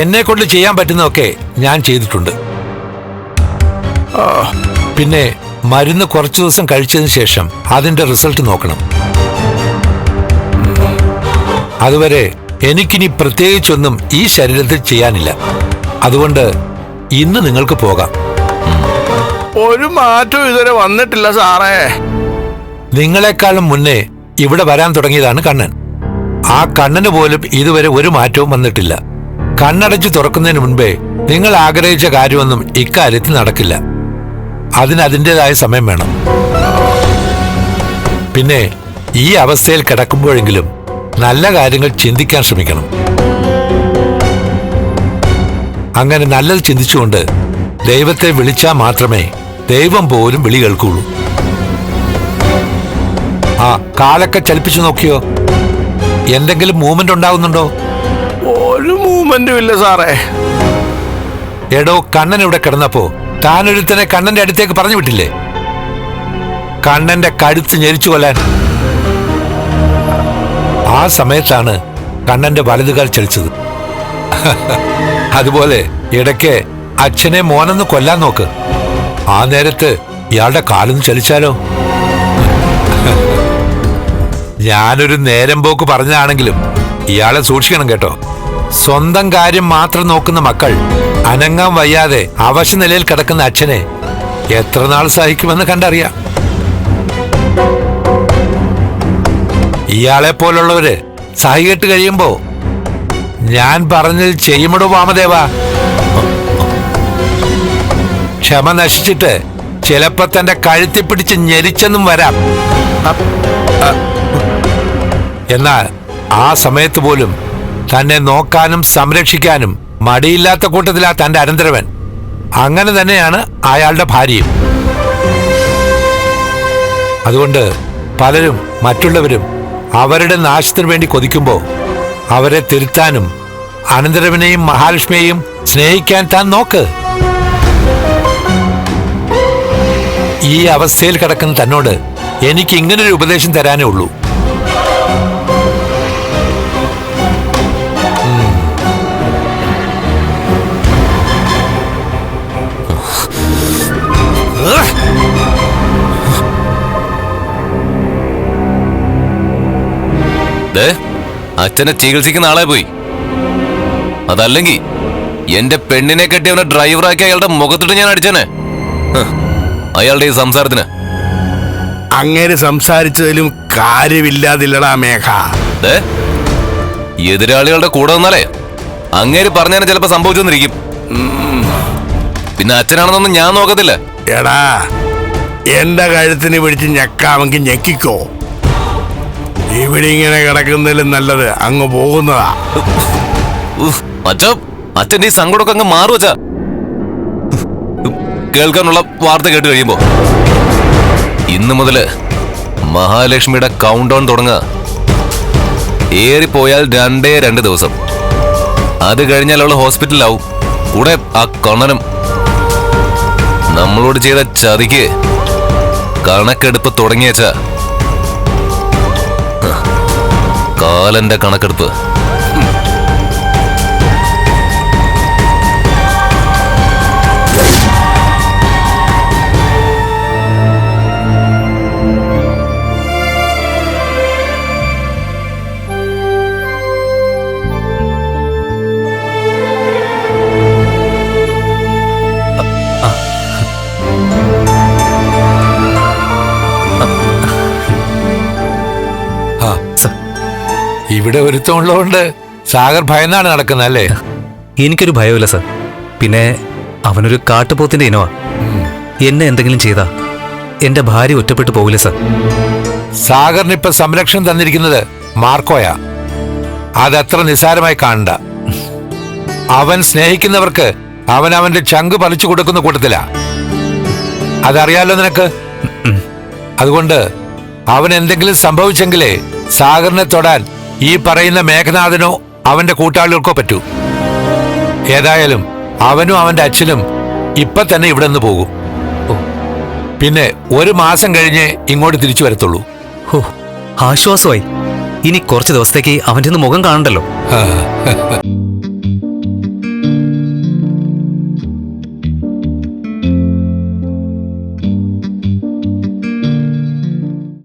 എന്നെ കൊണ്ട് ചെയ്യാൻ പറ്റുന്നതൊക്കെ ഞാൻ ചെയ്തിട്ടുണ്ട്. പിന്നെ മരുന്ന് കുറച്ച് ദിവസം കഴിച്ചതിന് ശേഷം അതിന്റെ റിസൾട്ട് നോക്കണം. അതുവരെ എനിക്കിനി പ്രത്യേകിച്ചൊന്നും ഈ ശരീരത്തിൽ ചെയ്യാനില്ല. അതുകൊണ്ട് ഇന്ന് നിങ്ങൾക്ക് പോകാം. ഒരു മാറ്റവും ഇതുവരെ വന്നിട്ടില്ല സാറേ. നിങ്ങളെക്കാളും മുന്നേ ഇവിടെ വരാൻ തുടങ്ങിയതാണ് കണ്ണൻ. ആ കണ്ണന് പോലും ഇതുവരെ ഒരു മാറ്റവും വന്നിട്ടില്ല. കണ്ണടച്ച് തുറക്കുന്നതിന് മുൻപേ നിങ്ങൾ ആഗ്രഹിച്ച കാര്യമൊന്നും ഇക്കാര്യത്തിൽ നടക്കില്ല. അതിന് അതിന്റെതായ സമയം വേണം. പിന്നെ ഈ അവസ്ഥയിൽ കിടക്കുമ്പോഴെങ്കിലും നല്ല കാര്യങ്ങൾ ചിന്തിക്കാൻ ശ്രമിക്കണം. അങ്ങനെ നല്ലത് ചിന്തിച്ചുകൊണ്ട് ദൈവത്തെ വിളിച്ചാൽ മാത്രമേ ദൈവം പോലും വിളി കേൾക്കുള്ളൂ ആ കാലൊക്കെ ചലിപ്പിച്ചു നോക്കിയോ? എന്തെങ്കിലും മൂവ്മെന്റ് ഉണ്ടാകുന്നുണ്ടോ? ഒരു മൂവ്മെന്റും ഇല്ല സാറേ. എടോ കണ്ണൻ ഇവിടെ കിടന്നപ്പോ താനൊരുത്തനെ കണ്ണന്റെ അടുത്തേക്ക് പറഞ്ഞു വിട്ടില്ലേ? കണ്ണന്റെ കഴുത്ത് ഞെരിച്ചു കൊല്ലാൻ. ആ സമയത്താണ് കണ്ണന്റെ വലതുകാൽ ചലിച്ചത്. അതുപോലെ ഇടയ്ക്ക് അച്ഛനെ മോനെന്ന് കൊല്ലാൻ നോക്ക്. ആ നേരത്ത് ഇയാളുടെ കാലൊന്ന് ചലിച്ചാലോ? ഞാനൊരു നേരം പോക്ക് പറഞ്ഞതാണെങ്കിലും ഇയാളെ സൂക്ഷിക്കണം കേട്ടോ. സ്വന്തം കാര്യം മാത്രം നോക്കുന്ന മക്കൾ അനങ്ങാൻ വയ്യാതെ അവശ നിലയിൽ കിടക്കുന്ന അച്ഛനെ എത്ര നാൾ സഹിക്കുമെന്ന് കണ്ടറിയാം. ഇയാളെ പോലുള്ളവര് സഹികെട്ട് കഴിയുമ്പോ ഞാൻ പറഞ്ഞത് ചെയ്യുമടോ വാമദേവ. ക്ഷമ നശിച്ചിട്ട് ചിലപ്പോ തന്റെ കഴുത്തി പിടിച്ച് ഞെരിച്ചെന്നും വരാം. എന്നാൽ ആ സമയത്ത് പോലും തന്നെ നോക്കാനും സംരക്ഷിക്കാനും മടിയില്ലാത്ത കൂട്ടത്തിലാ തന്റെ അനന്തരവൻ. അങ്ങനെ തന്നെയാണ് അയാളുടെ ഭാര്യയും. അതുകൊണ്ട് പലരും മറ്റുള്ളവരും അവരുടെ നാശത്തിനു വേണ്ടി കൊതിക്കുമ്പോൾ അവരെ തിരുത്താനും അനന്തരവനെയും മഹാലക്ഷ്മിയെയും സ്നേഹിക്കാൻ താൻ നോക്ക്. ഈ അവസ്ഥയിൽ കിടക്കുന്ന തന്നോട് എനിക്ക് ഇങ്ങനൊരു ഉപദേശം തരാനേ ഉള്ളൂ. അച്ഛനെ ചികിത്സിക്കുന്ന ആളെ പോയി. അതല്ലെങ്കിൽ എന്റെ പെണ്ണിനെ കെട്ടി അവനെ ഡ്രൈവറാക്കി അയാളുടെ മുഖത്തിട്ട് ഞാൻ അടിച്ചേനെ. അയാളുടെ ഈ സംസാരത്തിന്. അങ്ങനെ സംസാരിച്ചതിലും കാര്യമില്ലാതില്ലടാ മേഘ. എതിരാളികളുടെ കൂടെ വന്നാലേ അങ്ങേര് പറഞ്ഞാൽ ചിലപ്പോ സംഭവിച്ചെന്നിരിക്കും. പിന്നെ അച്ഛനാണെന്നൊന്നും ഞാൻ നോക്കത്തില്ല. എടാ എന്റെ കഴുത്തിന് പിടിച്ച് ഞെക്കാമെങ്കിൽ ഞെക്കിക്കോ. ഇവിടെ ഇങ്ങനെ കിടക്കുന്നതിലും നല്ലത് അങ്ങ് പോകുന്നതാ. അച്ഛ അച്ഛന്റെ ഈ സങ്കടമൊക്കെ അങ്ങ് മാറും അച്ഛ. കേൾക്കാനുള്ള വാർത്ത കേട്ട് കഴിയുമ്പോ. ഇന്ന് മുതൽ മഹാലക്ഷ്മിയുടെ കൗണ്ട് ഡൗൺ തുടങ്ങുക. ഏറിപ്പോയാൽ രണ്ടേ രണ്ട് ദിവസം. അത് കഴിഞ്ഞാൽ അവൾ ഹോസ്പിറ്റലിലാവും. കൂടെ ആ കണ്ണനും. നമ്മളോട് ചെയ്ത ചതിക്ക് കണക്കെടുപ്പ് തുടങ്ങിയച്ചാ കാലന്റെ കണക്കെടുപ്പ്. ഇവിടെ ഒരുത്തമുള്ളതുകൊണ്ട് സാഗർ ഭയന്നാണ് നടക്കുന്നത് അല്ലേ? എനിക്കൊരു ഭയമില്ല സർ. പിന്നെ അവനൊരു കാട്ടുപോത്തിന്റെ ഇനവാ. എന്നെ എന്തെങ്കിലും ചെയ്താ? എന്റെ ഭാര്യ ഒറ്റപ്പെട്ടു പോകില്ല സർ. സാഗറിന് ഇപ്പൊ സംരക്ഷണം തന്നിരിക്കുന്നത് മാർക്കോയാ. അതത്ര നിസാരമായി കാണണ്ട. അവൻ സ്നേഹിക്കുന്നവർക്ക് അവൻ അവന്റെ ചങ്ക് പറിച്ചു കൊടുക്കുന്ന കൂട്ടത്തിലാ. അതറിയാലോ നിനക്ക്? അതുകൊണ്ട് അവൻ എന്തെങ്കിലും സംഭവിച്ചെങ്കിലേ സാഗറിനെ തൊടാൻ ഈ പറയുന്ന മേഘനാഥനോ അവന്റെ കൂട്ടാളികൾക്കോ പറ്റൂ. ഏതായാലും അവനും അവന്റെ അച്ഛനും ഇപ്പൊ തന്നെ ഇവിടെ നിന്ന് പോകും പിന്നെ ഒരു മാസം കഴിഞ്ഞേ ഇങ്ങോട്ട് തിരിച്ചു വരത്തുള്ളൂ. ഹോ ആശ്വാസമായി. ഇനി കുറച്ച് ദിവസത്തേക്ക് അവന്റെ മുഖം കാണണ്ടല്ലോ.